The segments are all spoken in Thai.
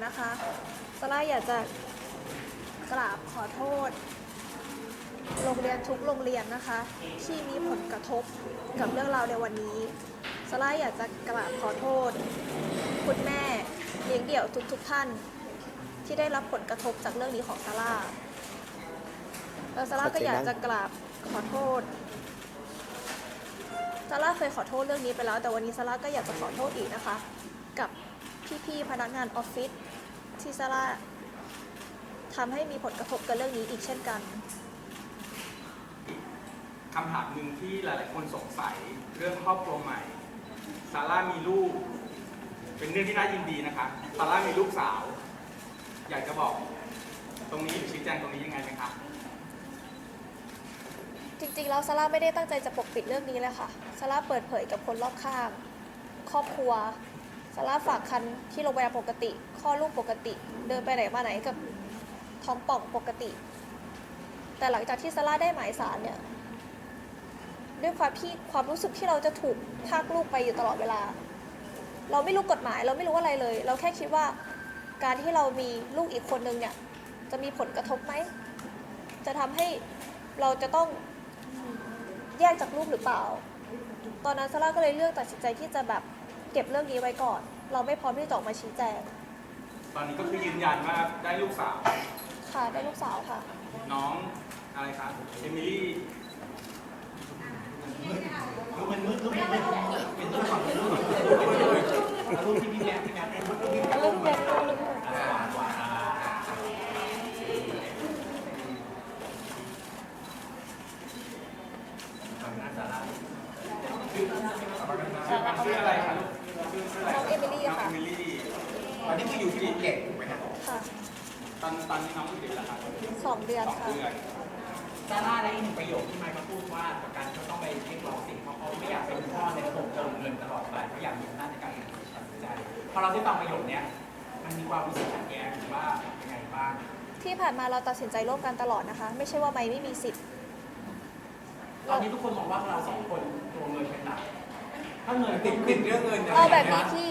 นอื่นเลยนะคะซาร่าอยากจะกราบขอโทษ โรงเรียนทุกโรงเรียนนะคะ ที่มีผลกระทบกับเรื่องราวในวันนี้ซาร่าอยากจะกราบขอโทษ คุณแม่เลี้ยงเดี่ยวทุกๆทท่าน ที่ได้รับผลกระทบจากเรื่องนี้ของซาร่าแล้วซาร่าก็อยากจะกราบขอโทษซาร่าเคยขอโทษเรื่องนี้ไปแล้ว แต่วันนี้ซาร่าก็อยากจะขอโทษอีกนะคะ กับพี่ๆพนักงานออฟฟิศ ที่ซาร่าทำให้มีผลกระทบกับเรื่องนี้อีกเช่นกัน คำถามหนึ่งที่หลาย ๆ คนสงสัยเรื่องครอบครัวใหม่ ซาร่ามีลูก เป็นเรื่องที่น่ายินดีนะคะ ซาร่ามีลูกสาว อยากจะบอก ตรงนี้หรือชี้แจงตรงนี้ยังไงไหมคะ จริง ๆ แล้วซาร่าไม่ได้ตั้งใจจะปกปิดเรื่องนี้เลยค่ะ ซาร่าเปิดเผยกับคนรอบข้าง ครอบครัว ซาร่าฝากคันที่โรงพยาบาลปกติคลอดลูกปกติ เดินไปไหนมาไหนกับท้องป่องปกติ แต่หลังจากที่ซาร่าได้หมายสารเนี่ย ด้วยความที่ความรู้สึกที่เราจะถูกพากลูกไปอยู่ตลอดเวลา เราไม่รู้กฎหมายเราไม่รู้อะไรเลย เราแค่คิดว่าการที่เรามีลูกอีกคนนึงเนี่ย จะมีผลกระทบไหม จะทำให้เราจะต้องแยกจากลูกหรือเปล่า ตอนนั้นซาร่าก็เลยเลือกตัดสินใจที่จะแบบ เก็บเรื่องนี้ไว้ก่อน เราไม่พร้อมที่จะออกมาชี้แจง ตอนนี้ก็คือยืนยันว่าได้ลูกสาว ค่ะ ได้ลูกสาวค่ะ น้องอะไรคะเอมิลี่ลูกมันมืดลูกมันมืดเป็นลูกของลูกลูกที่พี่แจ๊คพี่แจ๊คเป็นลูกที่เรื่องเด็กเรื่องเด็กชื่ออะไรคะลูก ที่ภูเก็ตถูกไหมครับค่ะตอนตอนนี้น้องกี่เดือนแล้วคะสองเดือนสองค่ะ เดือนซาร่าและอีกหนึ่งประโยคที่ไมค์เขาพูดว่าประกันก็ต้องไปเรียกร้องสิทธิ์เพราะเขาไม่อยากเป็นพ่อในระบบเติมเงินตลอดไปเขาอยากมีอำนาจในการตัดสินใจพอเราได้ฟังประโยคเนี้ยมันมีความรู้สึกขัดแย้งหรือว่ายังไงบ้าง ที่ผ่านมาเราตัดสินใจร่วมกันตลอดนะคะ ไม่ใช่ว่าไม่ไม่มีสิทธิ์ตอนนี้ทุกคนมองว่าเราสองคนตัวเงินเป็นหลักถ้าเงินติดติดเรื่องเงินเอาแบบนี้ที่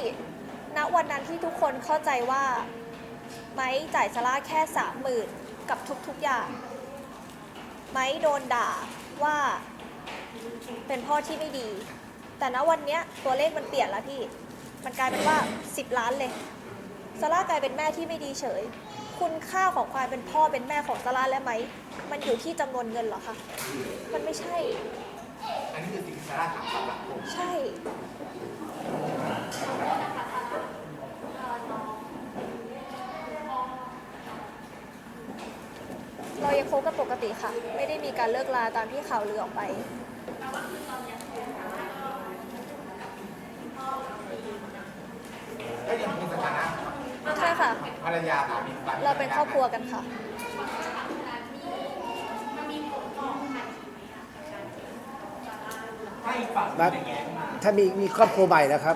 ณวันนั้นที่ทุกคนเข้าใจว่าไม้จ่ายซาร่าแค่สามหมื่นกับทุกๆอย่าง ไม้โดนด่าว่าเป็นพ่อที่ไม่ดี แต่ณวันเนี้ยตัวเลขมันเปลี่ยนแล้วพี่ มันกลายเป็นว่า 10 ล้านเลยซาร่ากลายเป็นแม่ที่ไม่ดีเฉย คุณค่าของความเป็นพ่อเป็นแม่ของซาร่าและไหม มันอยู่ที่จำนวนเงินเหรอคะ มันไม่ใช่ อันนี้คือสิ่งที่ซาร่าถามสำหรับผมใช่ เรายัง คบกันปกติค่ะ ไม่ได้มีการเลิกลาตามที่ข่าวลือออกไป ก็ยังเป็นสถานะใช่ค่ะ ภรรยาสามีภยเราเป็นครอบครัวกันค่ะถ้าอีกฝั่งหนึ่งจะแย้งมาถ้ามีมีครอบครัวใหม่นะครับ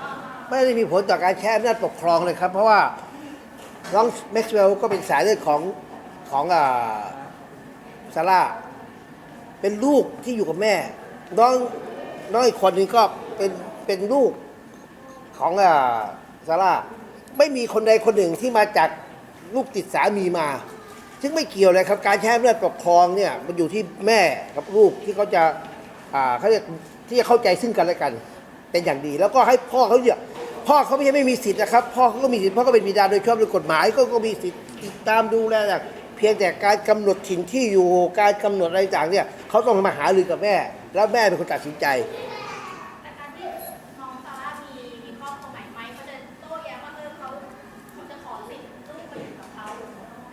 ไม่ได้มีผลต่อการแค่อำนาจปกครองเลยครับ เพราะว่าน้องแม็กซ์เวลก็เป็นสายเลือดของของอ่า ซาร่าเป็นลูกที่อยู่กับแม่ น้องน้องอีกคนนึงก็เป็นเป็นลูกของอ่าซาร่าไม่มีคนใดคนหนึ่งที่มาจากลูกติดสามีมา ซึ่งไม่เกี่ยวเลยครับการใช้อำนาจปกครองเนี่ยมันอยู่ที่แม่กับลูกที่เขาจะอ่าเขาจะที่จะเข้าใจซึ่งกันและกัน เป็นอย่างดี แล้วก็ให้พ่อเขาเนี่ยพ่อเขาไม่ใช่ไม่มีสิทธิ์นะครับ พ่อเขาก็มีสิทธิ์พ่อก็เป็นบิดาโดยชอบด้วยกฎหมายก็ก็มีสิทธิ์ติดตามดูแลแต่เพียงแต่การกำหนดถิ่นที่อยู่การกำหนดอะไรต่างเนี่ยเขาต้องมาหารือกับแม่ แล้วแม่เป็นคนตัดสินใจแต่การที่น้องซาร่ามีมีครอบครัวใหม่ไหมเขาจะโต้แย้งว่าเออเขาเขาจะขอสิทธิ์ลูกไปอยู่กับเขา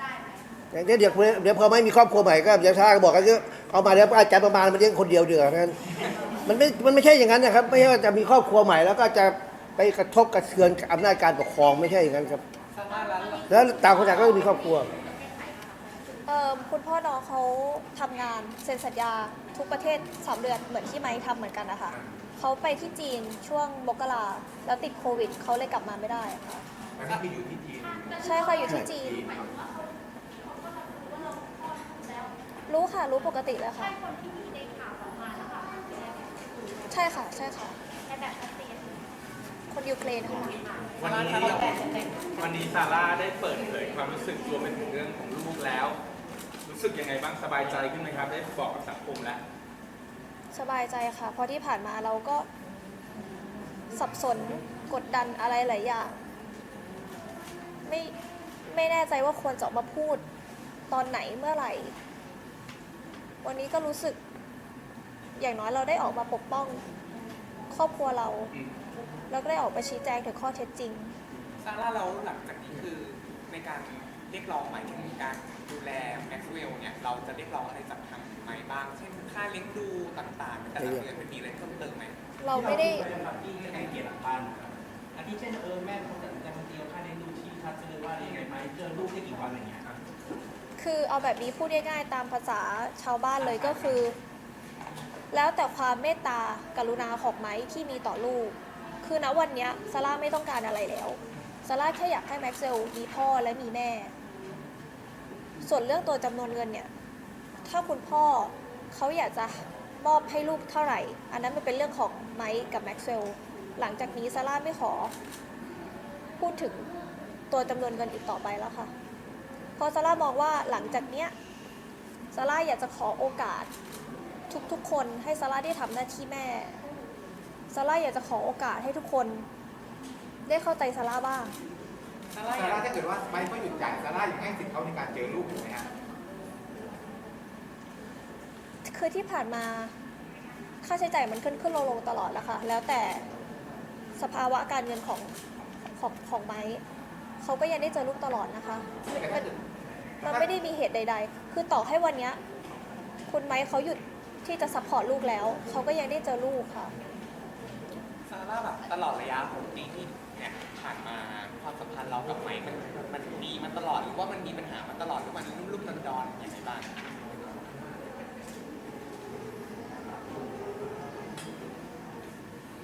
ได้ไหมอย่างนี้เดี๋ยวเดี๋ยวพอไม่มีครอบครัวใหม่ก็เดี๋ยวชาก็บอกกันก็เอามาเดี๋ยวอาจารย์ประมาณมันเลี้ยงคนเดียวเดือดนั้นมันไม่มันไม่ใช่อย่างนั้นนะครับ ไม่ใช่ว่าจะมีครอบครัวใหม่แล้วก็จะไปกระทบกระเทือนกับอำนาจการปกครองไม่ใช่อย่างนั้นครับ แล้วต่างคนต่างก็มีครอบครัว เอ่อคุณพ่อน้องเขาทำงานเซ็นสัญญาทุกประเทศสามเดือนเหมือนที่ไม้ทำเหมือนกันนะคะเขาไปที่จีนช่วงมกราแล้วติดโควิดเขาเลยกลับมาไม่ได้ค่ะอันนี้คืออยู่ที่จีนใช่ค่ะอยู่ที่จีนรู้ค่ะรู้ปกติเลยค่ะคนที่มีในข่าวออกมาแล้วค่ะใช่ค่ะ ใช่ค่ะแต่แบบชัดเจนคนยูเครนค่ะ วันนี้เขาแต่งวันนี้ซาร่าได้เปิดเผยความรู้สึกรวมไปถึงเรื่องของลูกแล้วรู้ สึกยังไงบ้างสบายใจขึ้นไหมครับ ได้บอกกับสังคมแล้วสบายใจค่ะ เพราะที่ผ่านมาเราก็สับสนกดดันอะไรหลายอย่าง ไม่ไม่แน่ใจว่าควรจะออกมาพูดตอนไหนเมื่อไหร่ วันนี้ก็รู้สึก อย่างน้อยเราได้ออกมาปกป้อง ครอบครัวเรา อืมแล้วก็ได้ออกมาชี้แจงถึงข้อเท็จจริง ซาร่าเราหลังจากนี้คือในการ เรียกร้องหมายถึงการดูแลแม็กซ์เวลเนี่ยเราจะเรียกร้องอะไรจากทางไหมบ้าง เช่นค่าเลี้ยงดูต่างๆ แต่ละเดือนมันมีอะไรเพิ่มเติมไหมเราไม่ได้ ที่เราที่ไกลเกลี่ยหลังบ้านนะครับอันที่เช่นเออแม่คนตัดสินใจคนเดียวค่าเลี้ยงดูที่ชัดเลยว่ายังไงไหมเจอลูกได้กี่วันอะไรอย่างเงี้ยครับคือเอาแบบนี้พูดง่ายๆตามภาษาชาวบ้านเลยก็คือ แล้วแต่ความเมตตากรุณาของไม้ที่มีต่อลูก คือณวันเนี้ยซาร่าไม่ต้องการอะไรแล้ว ซาร่าแค่อยากให้แม็กเซลมีพ่อและมีแม่ ส่วนเรื่องตัวจำนวนเงินเนี่ย ถ้าคุณพ่อเขาอยากจะมอบให้ลูกเท่าไหร่ อันนั้นมันเป็นเรื่องของไมค์กับแม็กเซลหลังจากนี้ซาร่าไม่ขอ พูดถึงตัวจำนวนเงินอีกต่อไปแล้วค่ะ เพราะซาร่ามองว่าหลังจากเนี้ยซาร่าอยากจะขอโอกาส ทุกๆคนให้ซาร่าได้ทำหน้าที่แม่ซาร่าอยากจะขอโอกาสให้ทุกคน ได้เข้าใจซาร่าบ้าง ซาร่าซาร่าถ้าเกิดว่าไมค์ก็หยุดจ่ายซาร่ายังให้สิทธิ์เขาในการเจอลูกถูกไหมฮะคือที่ผ่านมาค่าใช้จ่ายมันขึ้นขึ้นลงลงตลอดแล้วค่ะ แล้วแต่สภาวะการเงินของของของไม้เขาก็ยังได้เจอลูกตลอดนะคะแต่ถ้าเกิดมันไม่ได้มีเหตุใด ๆ คือต่อให้วันเนี้ยคุณไม้เขาหยุดที่จะซัพพอร์ตลูกแล้ว เขาก็ยังได้เจอลูกค่ะ ซาร่าแบบตลอดระยะของปีที่เนี่ยผ่านมาความสัมพันธ์เรากับไมค์มันมันดีมาตลอดหรือว่ามันมีปัญหามาตลอดหรือมันรุ่มรุ่มดอนๆอย่างไรบ้าง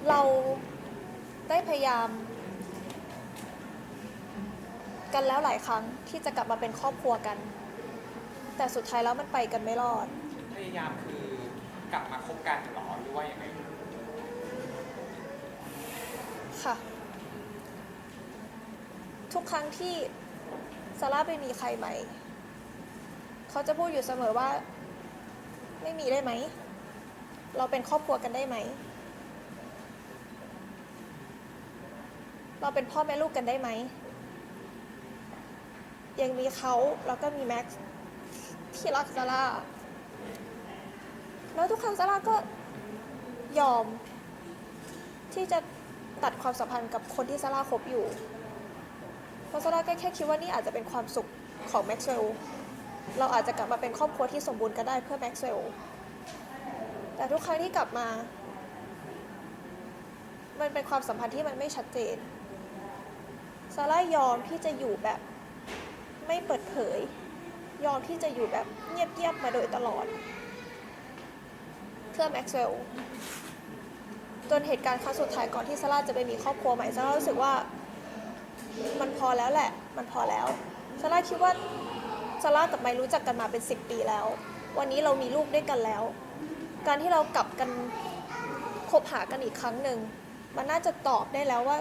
เราได้พยายาม กันแล้วหลายครั้งที่จะกลับมาเป็นครอบครัวกัน แต่สุดท้ายแล้วมันไปกันไม่รอด พยายามคือกลับมาคบกันเหรอหรือว่ายังไง ค่ะ ทุกครั้งที่ซาร่าไปมีใครใหม่ เขาจะพูดอยู่เสมอว่า ไม่มีได้ไหม เราเป็นครอบครัวกันได้ไหม เราเป็นพ่อแม่ลูกกันได้ไหม ยังมีเขาแล้วก็มีแม็กซ์ที่รักซาร่า แล้วทุกครั้งซาร่าก็ยอม ที่จะตัดความสัมพันธ์กับคนที่ซาร่าคบอยู่ เพราะซาร่าก็แค่คิดว่านี่อาจจะเป็นความสุขของแม็กซ์เวลล์เราอาจจะกลับมาเป็นครอบครัวที่สมบูรณ์กันได้เพื่อแม็กซ์เวลล์แต่ทุกครั้งที่กลับมา มันเป็นความสัมพันธ์ที่มันไม่ชัดเจนซาร่ายอมที่จะอยู่แบบไม่เปิดเผย ยอมที่จะอยู่แบบเงียบๆมาโดยตลอด เพื่อแม็กซ์เวลล์จนเหตุการณ์ครั้งสุดท้ายก่อนที่ซาร่าจะไปมีครอบครัวใหม่ซาร่ารู้สึกว่า มันพอแล้วแหละ มันพอแล้วซาร่าคิดว่าซาร่ากับไมค์รู้จักกันมาเป็นสิบปีแล้ว วันนี้เรามีลูกด้วยกันแล้ว การที่เรากลับกันคบหากันอีกครั้งหนึ่ง มันน่าจะตอบได้แล้วว่า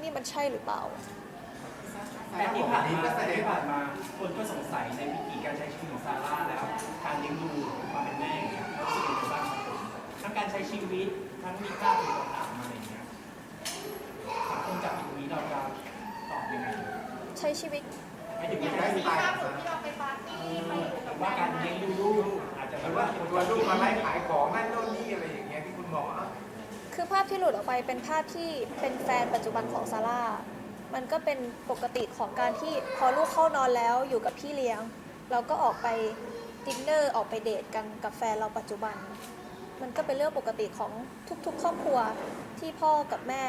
นี่มันใช่หรือเปล่า แต่ที่ผ่านมาที่ผ่านมาคนก็สงสัยในวิธีการใช้ชีวิตของซาร่าแล้ว การเลี้ยงดูความเป็นแม่อย่างเงี้ยรู้สึกยังไงบ้างครับผมทั้งการใช้ชีวิตทั้งมีกล้าถูกคำถามมาอะไรอย่างเงี้ยสังคมจับตรงนี้เราจะตอบยังไง ใช้ชีวิตหมายถึงอย่างว่าที่ล่าสุดที่เราไปปาร์ตี้ไปอยู่กับว่าการเลี้ยงดูลูกอาจจะหแบรืบว่าว่าตัวลูกมาไล่ขายของนั่นโน่นนี่อะไรอย่างเงี้ยที่คุณบอกว่าคือภาพที่หลุดออกไปเป็นภาพที่เป็นแฟนปัจจุบันของซาร่า มันก็เป็นปกติของการที่พอลูกเข้านอนแล้วอยู่กับพี่เลี้ยง เราก็ออกไปดินเนอร์ออกไปเดทกันกับแฟนเราปัจจุบัน มันก็เป็นเรื่องปกติของทุกๆ ครอบครัวที่พ่อกับแม่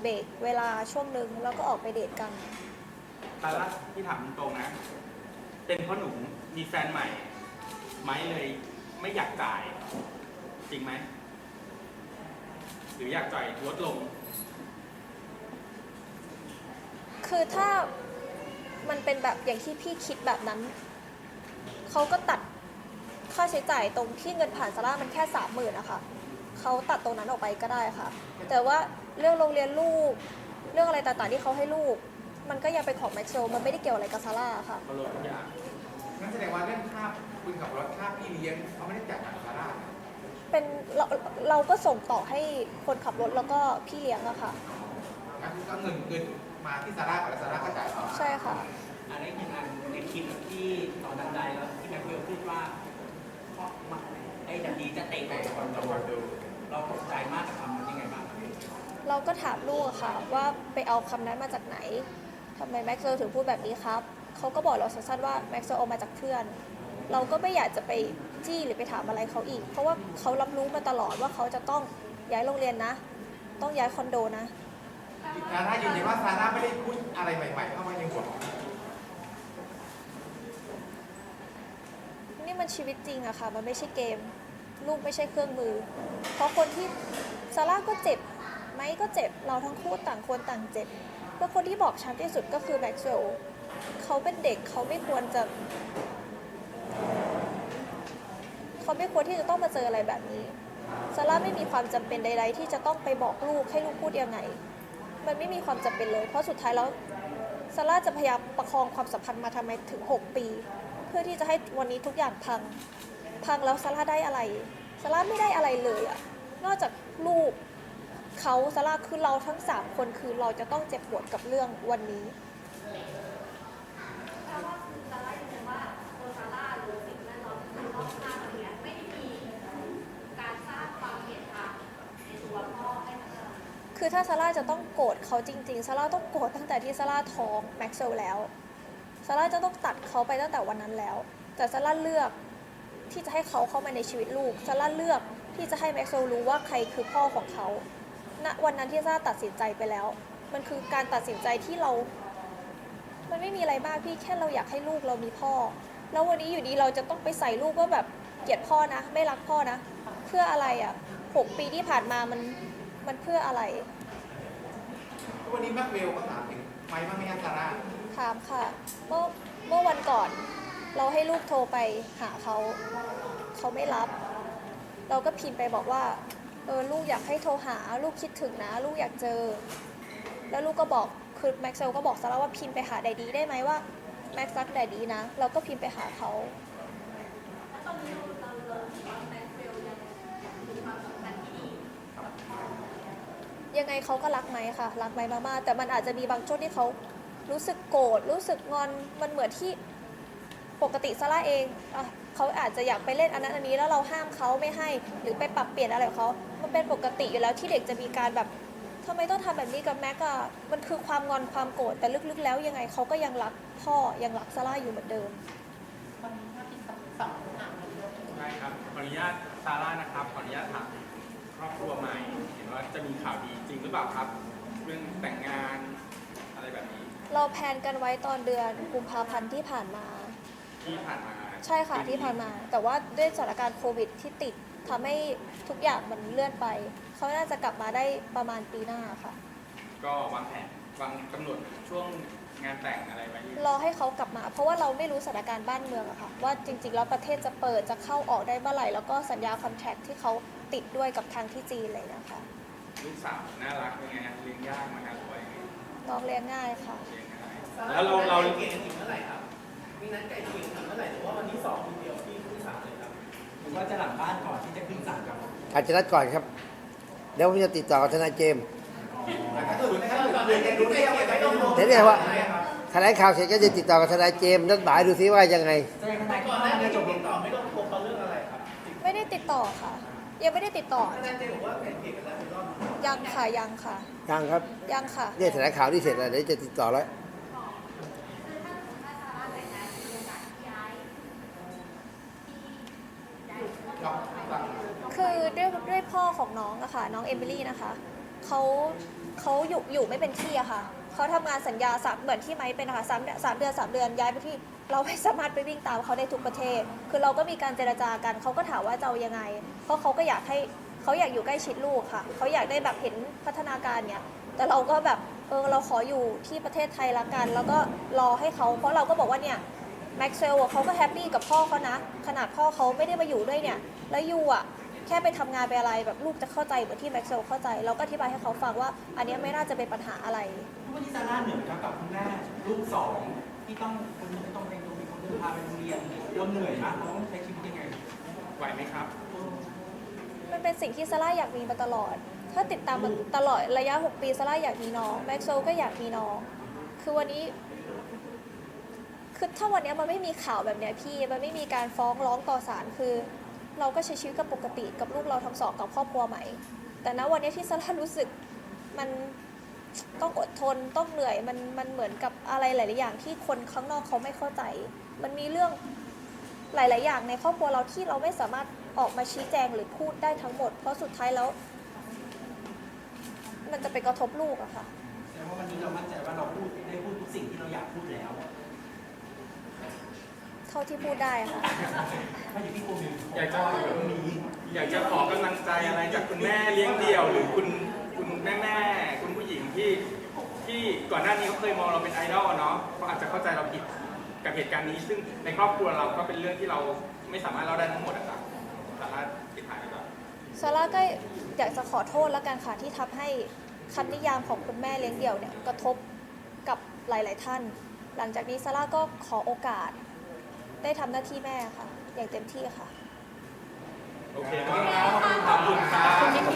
เบรกเวลาช่วงหนึ่งแล้วก็ออกไปเดทกันซาร่าที่ถามตรงๆนะ เป็นเพราะหนูมีแฟนใหม่ไหมเลยไม่อยากจ่าย จริงไหม หรืออยากจ่ายลดลง คือถ้ามันเป็นแบบอย่างที่พี่คิดแบบนั้น เขาก็ตัด ค่าใช้จ่ายตรงที่เงินผ่านซาร่ามันแค่สามหมื่นนะคะเขาตัดตรงนั้นออกไปก็ได้ค่ะ แต่ว่าเรื่องโรงเรียนลูก เรื่องอะไรต่างๆที่เขาให้ลูก มันก็ยังเป็นของแม็กซ์เวลมันไม่ได้เกี่ยวอะไรกับซาร่าค่ะเขาลดทุกอย่างนั่นแสดงว่าเรื่องค่าคุณขับรถค่าพี่เลี้ยงเขาไม่ได้จ่ายจากซาร่านะเป็นเราเราก็ส่งต่อให้คนขับรถแล้วก็พี่เลี้ยงอะค่ะ งั้นก็เงินเงินมาที่ซาร่าก่อนแล้วซาร่าก็จ่ายต่อใช่ค่ะ อะไรอย่างนั้นในคลิปที่ตอนดันไดแล้วที่แม็กเวลพูดว่า เพราะมันไอ้ดันดีจะเตะไปคอนโดเราตกใจมากกับคำนั้นยังไงบ้างครับเราก็ถามลูกอะค่ะว่าไปเอาคำนั้นมาจากไหนทำไมแม็กซ์เวลถึงพูดแบบนี้ครับ เขาก็บอกเราสั้นๆว่าแม็กซ์เวลเอามาจากเพื่อน เราก็ไม่อยากจะไปจี้หรือไปถามอะไรเขาอีก เพราะว่าเขารับรู้มาตลอดว่าเขาจะต้องย้ายโรงเรียนนะ ต้องย้ายคอนโดนะ ซาร่ายืนยันว่าซาร่าไม่ได้พูดอะไรใหม่ๆเข้ามาในหัวของ นี่มันชีวิตจริงอะค่ะ มันไม่ใช่เกม ลูกไม่ใช่เครื่องมือ เพราะคนที่ซาร่าก็เจ็บไมค์ก็เจ็บ เราทั้งคู่ต่างคนต่างเจ็บแล้วคนที่บอกช้ำที่สุดก็คือแม็กซ์เวลเขาเป็นเด็กเขาไม่ควรจะ เขาไม่ควรที่จะต้องมาเจออะไรแบบนี้ซาร่าไม่มีความจำเป็นใด ๆ ที่จะต้องไปบอกลูกให้ลูกพูดยังไง มันไม่มีความจำเป็นเลย เพราะสุดท้ายแล้วซาร่าจะพยายามประคองความสัมพันธ์มาทำไมถึง 6 ปี พื่อที่จะให้วันนี้ทุกอย่างพัง พังแล้วซาร่าได้อะไรซาร่าไม่ได้อะไรเลยอะนอกจากลูกเขาซาร่าคือเราทั้ง3คนคือเราจะต้องเจ็บปวดกับเรื่องวันนี้คือถ้าซาร่าจะต้องโกรธเขาจริงๆซาร่าต้องโกรธตั้งแต่ที่ซาร่าท้องแม็กซ์เวลแล้ว ซาร่าจะต้องตัดเขาไปตั้งแต่วันนั้นแล้ว แต่ซาร่าเลือกที่จะให้เขาเข้ามาในชีวิตลูกซาร่าเลือกที่จะให้แม็กซ์เวลรู้ว่าใครคือพ่อของเขาณวันนั้นที่ซาร่าตัดสินใจไปแล้ว มันคือการตัดสินใจที่เรา มันไม่มีอะไรมากพี่แค่เราอยากให้ลูกเรามีพ่อ แล้ววันนี้อยู่ดีเราจะต้องไปใส่ลูกว่าแบบเกลียดพ่อนะ ไม่รักพ่อนะ เพื่ออะไรอะหกปีที่ผ่านมามันมันเพื่ออะไร วันนี้แม็กเวลก็ถามถึงไม่บ้างไหมครับซาร่า ถามค่ะ เมื่อเมื่อวันก่อน เราให้ลูกโทรไปหาเขา เขาไม่รับ เราก็พิมพ์ไปบอกว่า เออลูกอยากให้โทรหา ลูกคิดถึงนะ ลูกอยากเจอ แล้วลูกก็บอกคือแม็กซ์เซลก็บอกซะแล้วว่าพิมพ์ไปหาแดดดีได้ไหมว่าแม็กซ์รักแดดดีนะ เราก็พิมพ์ไปหาเขาอยังมีความสัมพันธ์ที่ดีกับพ่อยังไงเขาก็รักไหมค่ะ รักไหมมากๆแต่มันอาจจะมีบางช่วงที่เขา รู้สึกโกรธรู้สึกงอนมันเหมือนที่ปกติซาร่าเองอะเขาอาจจะอยากไปเล่นอันนั้นอันนี้แล้วเราห้ามเขาไม่ให้หรือไปปรับเปลี่ยนอะไรของเขา มันเป็นปกติอยู่แล้วที่เด็กจะมีการแบบทำไมต้องทำแบบนี้กับแม็กอะมันคือความงอนความโกรธแต่ลึกๆ แล้วยังไงเขาก็ยังรักพ่อยังรักซาร่าอยู่เหมือนเดิมใช่ครับขออนุญาตซาร่านะครับขออนุญาตถามครอบครัวใหม่เห็นว่าจะมีข่าวดีจริงหรือเปล่าครับ เรื่องแต่งงาน เราแพลนกันไว้ตอนเดือนกุมภาพันธ์ที่ผ่านมา ที่ผ่านมาใช่ค่ะที่ผ่านมา แต่ว่าด้วยสถานการณ์โควิดที่ติดทำให้ทุกอย่างมันเลื่อนไป เขาน่าจะกลับมาได้ประมาณปีหน้าค่ะ ก็วางแผนวางกำหนดช่วงงานแต่งอะไรไว้อยู่รอให้เขากลับมา เพราะว่าเราไม่รู้สถานการณ์บ้านเมืองอะค่ะ ว่าจริง ๆ แล้วประเทศจะเปิดจะเข้าออกได้เมื่อไหร่ แล้วก็สัญญาคอนแทคที่เขาติดด้วยกับทางที่จีนเลยนะคะ ลูกสาวน่ารักเป็นไงฮะเลี้ยงยากไหมครับหรือว่ายังไงน้องเลี้ยงง่ายค่ะ เลี้ยงง่าย แล้วเราเรา เก่งอีกเมื่อไหร่ครับ มีนัดไก่เก่งอีกเมื่อไหร่หรือว่าวันนี้สองทีเดียวที่ขึ้นศาลเลยครับ หรือว่าจะหลังบ้านก่อนที่จะขึ้นศาลครับอาจจะนัดก่อนครับ เดี๋ยวผมจะติดต่อกับทนายเจมส์ถ้าเกิดถ้าเกิดเรียนกันรู้เรื่องไม่ต้องเดี๋ยวเนี่ยว่าแถลงข่าวเสร็จก็จะติดต่อกับทนายเจมส์นัดหมายดูซิว่ายังไง แสดงทนายก่ก่ออนนหหน้าน้านี้นี้จจบบติติดดต่ต่ออไม่ต้องโทรเขาเรื่องอะไรครับไม่ได้ติดต่อค่ะ ยังไม่ได้ติดต่อทนายเจบอกว่าไก่เก่งกันแล้วเป็นรอบยังค่ะยังค่ะยังครับ ยังค่ะ เนี่ยแถลงข่าวที่เสร็จแล้วเดี๋ยวจะติดต่อแล้ว คือถ้าสมมติว่าซาร่าแต่งงานมีโอกาสที่ย้ายที่ ย้ายครอบครัวไปคือด้วยด้วยพ่อของน้องอะค่ะ น้องเอมิลี่นะคะเขาเขาอยู่อยู่ไม่เป็นที่อะค่ะเขาทำงานสัญญาสามเหมือนที่ไม้เป็นนะคะสามสามเดือนสามเดือนย้ายไปที่เราไม่สามารถไปวิ่งตามเขาได้ทุกประเทศ คือเราก็มีการเจรจากันเขาก็ถามว่าจะเอายังไง เพราะเขาก็อยากให้เขาอยากอยู่ใกล้ชิดลูกค่ะเขาอยากได้แบบเห็นพัฒนาการเนี่ยแต่เราก็แบบเออเราขออยู่ที่ประเทศไทยละกัน แล้วก็รอให้เขาเพราะเราก็บอกว่าเนี่ย แม็กซ์เวลล์เขาก็แฮปปี้กับพ่อเขานะ ขนาดพ่อเขาไม่ได้มาอยู่ด้วยเนี่ย แล้วยูอะแค่ไปทำงานไปอะไรแบบลูกจะเข้าใจเหมือนที่แม็กซ์เวลล์เข้าใจ เราก็อธิบายให้เขาฟังว่า อันเนี้ยไม่น่าจะเป็นปัญหาอะไรแวันนี้ซาร่าเหนื่อยไหมครับกับคุณแม่ลูกสองที่ต้องคนนี้ต้องไปโรงเรียนคนนึงพาไปโรงเรียนเราเหนื่อยมากเราต้องใช้ชีวิตยังไงไหวไหมครับ มันเป็นสิ่งที่ซาร่าอยากมีมาตลอด ถ้าติดตามมาตลอดระยะ 6 ปีซาร่าอยากมีน้องแม็กโซลก็อยากมีน้อง คือวันนี้ คือถ้าวันนี้มันไม่มีข่าวแบบเนี้ยพี่มันไม่มีการฟ้องร้องต่อศาลคือ เราก็ใช้ชีวิตกับปกติกับลูกเราทั้งสองกับครอบครัวใหม่ แต่ณวันนี้ที่ซาร่ารู้สึกมันต้องอดทนต้องเหนื่อยมันมันเหมือนกับอะไรหลาย ๆ อย่างที่คนข้างนอกเขาไม่เข้าใจ มันมีเรื่องหลาย ๆ อย่างในครอบครัวเราที่เราไม่สามารถออกมาชี้แจงหรือพูดได้ทั้งหมด เพราะสุดท้ายแล้ว มันจะไปกระทบลูกอะค่ะ แสดงว่าวันนี้เรามั่นใจว่าเราพูดได้พูดทุกสิ่งที่เราอยากพูดแล้ว ท่าที่พูดได้ค่ะไม่อยู่ที่โควิดอยากจะตรงนี้อยากจะขอกำลังใจอะไรจากคุณแม่เลี้ยงเดี่ยว หรือคุณคุณแม่แม่ๆคุณผู้หญิงที่ที่ก่อนหน้านี้เขาเคยมองเราเป็นไอดอลเนาะเขาอาจจะเข้าใจเราผิดกับเหตุการณ์นี้ ซึ่งในครอบครัวเราก็เป็นเรื่องที่เราไม่สามารถเล่าได้ทั้งหมดอะครับสามารถปิดท้ายได้ก่อนซาร่าก็อยากจะขอโทษแล้วกันค่ะที่ทำให้คำนิยามของคุณแม่เลี้ยงเดี่ยวเนี่ยกระทบกับหลาย ๆ ท่าน หลังจากนี้ซาร่าก็ขอโอกาส ได้ทำหน้าที่แม่ค่ะ อย่างเต็มที่ค่ะ โอเคครับขอบคุณครับ